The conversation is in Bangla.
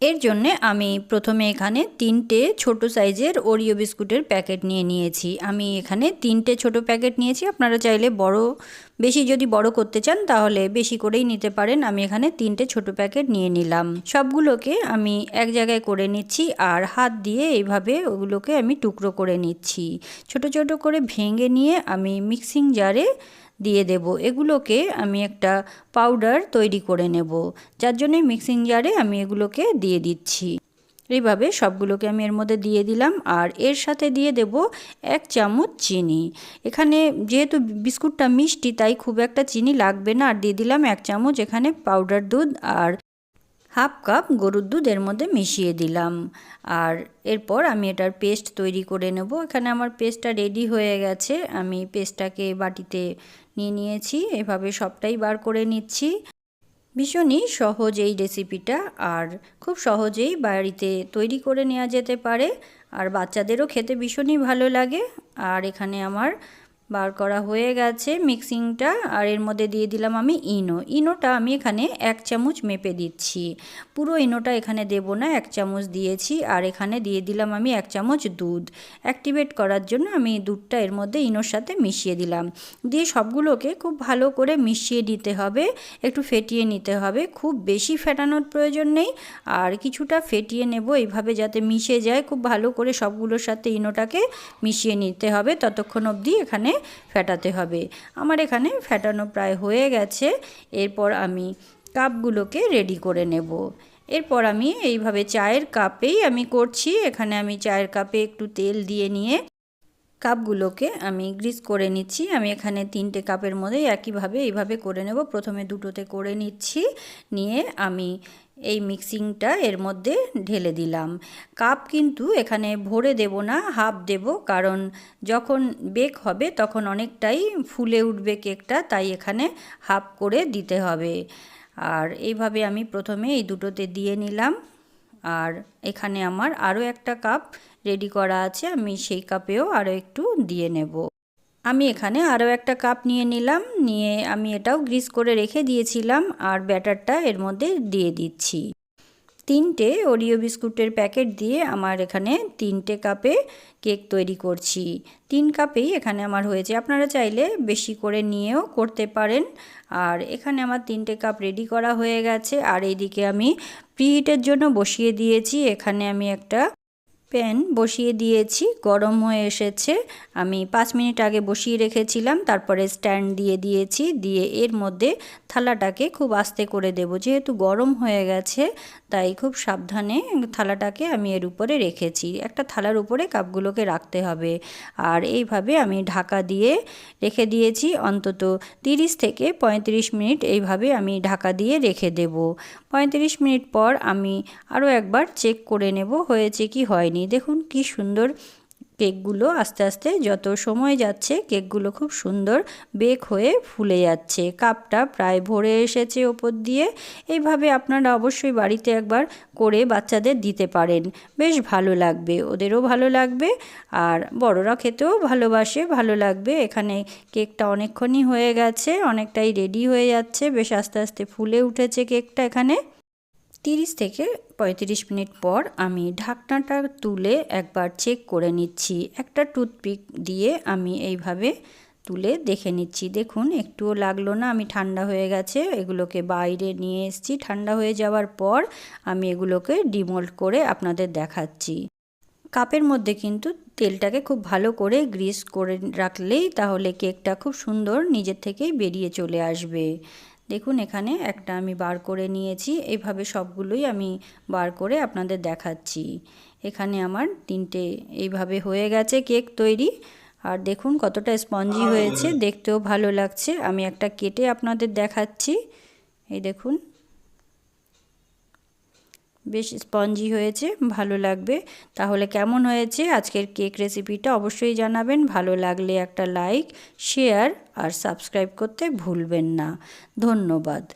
এর জন্যে আমি প্রথমে এখানে তিনটে ছোট সাইজের ওরিও বিস্কুটের প্যাকেট নিয়ে নিয়েছি। আমি এখানে তিনটে ছোট প্যাকেট নিয়েছি। আপনারা চাইলে বড় বেশি যদি বড় করতে চান, তাহলে বেশি করেই নিতে পারেন। আমি এখানে তিনটে ছোট প্যাকেট নিয়ে নিলাম। সবগুলোকে আমি এক জায়গায় করে নিচ্ছি আর হাত দিয়ে এইভাবে ওগুলোকে আমি টুকরো করে নিচ্ছি। ছোট ছোট করে ভেঙে নিয়ে আমি মিক্সিং জারে দিয়ে দেব। এগুলোকে আমি একটা পাউডার তৈরি করে নেব, যার জন্য মিক্সিং জারে আমি এগুলোকে দিয়ে দিচ্ছি। এইভাবে সবগুলোকে আমি এর মধ্যে দিয়ে দিলাম আর এর সাথে দিয়ে দেব এক চামচ চিনি। এখানে যেহেতু বিস্কুটটা মিষ্টি, তাই খুব একটা চিনি লাগবে না। আর দিয়ে দিলাম এক চামচ এখানে পাউডার দুধ আর হাফ কাপ গরুর দুধ এর মধ্যে মিশিয়ে দিলাম। আর এরপর আমি এটার পেস্ট তৈরি করে নেব। এখানে আমার পেস্টটা রেডি হয়ে গেছে। আমি পেস্টটাকে বাটিতে নিয়ে নিয়েছি। এভাবে সবটাই বার করে নিচ্ছি। ভীষণই সহজ এই রেসিপিটা আর খুব সহজেই বাড়িতে তৈরি করে নেওয়া যেতে পারে। আর বাচ্চাদেরও খেতে ভীষণই ভালো লাগে। আর এখানে আমার বার করা হয়ে গেছে মিক্সিংটা, আর এর মধ্যে দিয়ে দিলাম আমি ইনো। ইনোটা আমি এখানে এক চামচ মেপে দিচ্ছি। পুরো ইনোটা এখানে দেব না, এক চামচ দিয়েছি, আর এখানে দিয়ে দিলাম আমি এক চামচ দুধ। অ্যাক্টিভেট করার জন্য আমি দুধটা এর মধ্যে ইনোর সাথে মিশিয়ে দিলাম। দিয়ে সবগুলোকে খুব ভালো করে মিশিয়ে নিতে হবে, একটু ফেটিয়ে নিতে হবে। খুব বেশি ফেটানোর প্রয়োজন নেই, আর কিছুটা ফেটিয়ে নেব এইভাবে যাতে মিশে যায়। খুব ভালো করে সবগুলোর সাথে ইনোটাকে মিশিয়ে নিতে হবে। ততক্ষণ অবধি এখানে ফেটাতে হবে। আমার এখানে ফেটানো প্রায় হয়ে গেছে। এরপর আমি কাপগুলোকে রেডি করে নেব। এরপর আমি এইভাবে চায়ের কাপেই আমি করছি। এখানে আমি চায়ের কাপে একটু তেল দিয়ে নিয়ে কাপগুলোকে আমি গ্রিস করে নিচ্ছি। আমি এখানে তিনটে কাপের মধ্যে একইভাবে এইভাবে করে নেব। প্রথমে দুটোতে করে নিচ্ছি। নিয়ে আমি এই মিক্সিংটা এর মধ্যে ঢেলে দিলাম। কাপ কিন্তু এখানে ভরে দেব না, হাফ দেব। কারণ যখন বেক হবে তখন অনেকটাই ফুলে উঠবে কেকটা, তাই এখানে হাফ করে দিতে হবে। আর এইভাবে আমি প্রথমে এই দুটোতে দিয়ে নিলাম। আর এখানে আমার আরও একটা কাপ রেডি করা আছে, আমি সেই কাপেও আরও একটু দিয়ে নেব। আমি এখানে আরও একটা কাপ নিয়ে নিলাম, নিয়ে আমি এটাও গ্রিস করে রেখে দিয়েছিলাম আর ব্যাটারটা এর মধ্যে দিয়ে দিচ্ছি। তিনটে ওরিও বিস্কুটের প্যাকেট দিয়ে আমার এখানে তিনটে কাপে কেক তৈরি করছি। তিন কাপেই এখানে আমার হয়েছে। আপনারা চাইলে বেশি করে নিয়েও করতে পারেন। আর এখানে আমার তিনটে কাপ রেডি করা হয়ে গেছে। আর এইদিকে আমি প্রিহিটের জন্য বসিয়ে দিয়েছি। এখানে আমি একটা প্যান বসিয়ে দিয়েছি, গরম হয়ে এসেছে। আমি পাঁচ মিনিট আগে বসিয়ে রেখেছিলাম, তারপরে স্ট্যান্ড দিয়ে দিয়েছি, দিয়ে এর মধ্যে থালাটাকে খুব আস্তে করে দেব। যেহেতু গরম হয়ে গেছে, তাই খুব সাবধানে থালাটাকে আমি এর উপরে রেখেছি। একটা থালার উপরে কাপগুলোকে রাখতে হবে। আর এইভাবে আমি ঢাকা দিয়ে রেখে দিয়েছি, অন্তত 30 থেকে 35 মিনিট এইভাবে আমি ঢাকা দিয়ে রেখে দেব। 35 মিনিট পর আমি আরও একবার চেক করে নেব, হয়েছে কি হয়নি। দেখুন কি সুন্দর কেকগুলো আস্তে আস্তে যত সময় যাচ্ছে কেকগুলো খুব সুন্দর বেক হয়ে ফুলে যাচ্ছে। কাপটা প্রায় ভরে এসেছে ওপর দিয়ে। এইভাবে আপনারা অবশ্যই বাড়িতে একবার করে বাচ্চাদের দিতে পারেন। বেশ ভালো লাগবে, ওদেরও ভালো লাগবে আর বড়রা খেতেও ভালোবাসে, ভালো লাগবে। এখানে কেকটা অনেকক্ষণই হয়ে গেছে, অনেকটাই রেডি হয়ে যাচ্ছে। বেশ আস্তে আস্তে ফুলে উঠেছে কেকটা এখানে। তিরিশ থেকে পঁয়ত্রিশ মিনিট পর আমি ঢাকনাটা তুলে একবার চেক করে নিচ্ছি। একটা টুথপিক দিয়ে আমি এইভাবে তুলে দেখে নিচ্ছি। দেখুন, একটুও লাগল না, আমি ঠান্ডা হয়ে গেছে, এগুলোকে বাইরে নিয়ে এসেছি। ঠান্ডা হয়ে যাওয়ার পর আমি এগুলোকে ডিমোল্ড করে আপনাদের দেখাচ্ছি। কাপের মধ্যে কিন্তু তেলটাকে খুব ভালো করে গ্রিস করে রাখলেই তাহলে কেকটা খুব সুন্দর নিজের থেকেই বেরিয়ে চলে আসবে। দেখুন, এখানে একটা আমি বার করে নিয়েছি। এইভাবে সবগুলোই আমি বার করে আপনাদের দেখাচ্ছি। এখানে আমার তিনটে এইভাবে হয়ে গেছে কেক তৈরি। আর দেখুন, কতটা স্পঞ্জি হয়েছে। দেখতেও ভালো লাগছে। আমি একটা কেটে আপনাদের দেখাচ্ছি। এই দেখুন। বেশ স্পঞ্জি হয়েছে, ভালো লাগবে। তাহলে কেমন হয়েছে? আজকের কেক রেসিপিটা অবশ্যই জানাবেন। ভালো লাগলে একটা লাইক, শেয়ার আর সাবস্ক্রাইব করতে ভুলবেন না। ধন্যবাদ।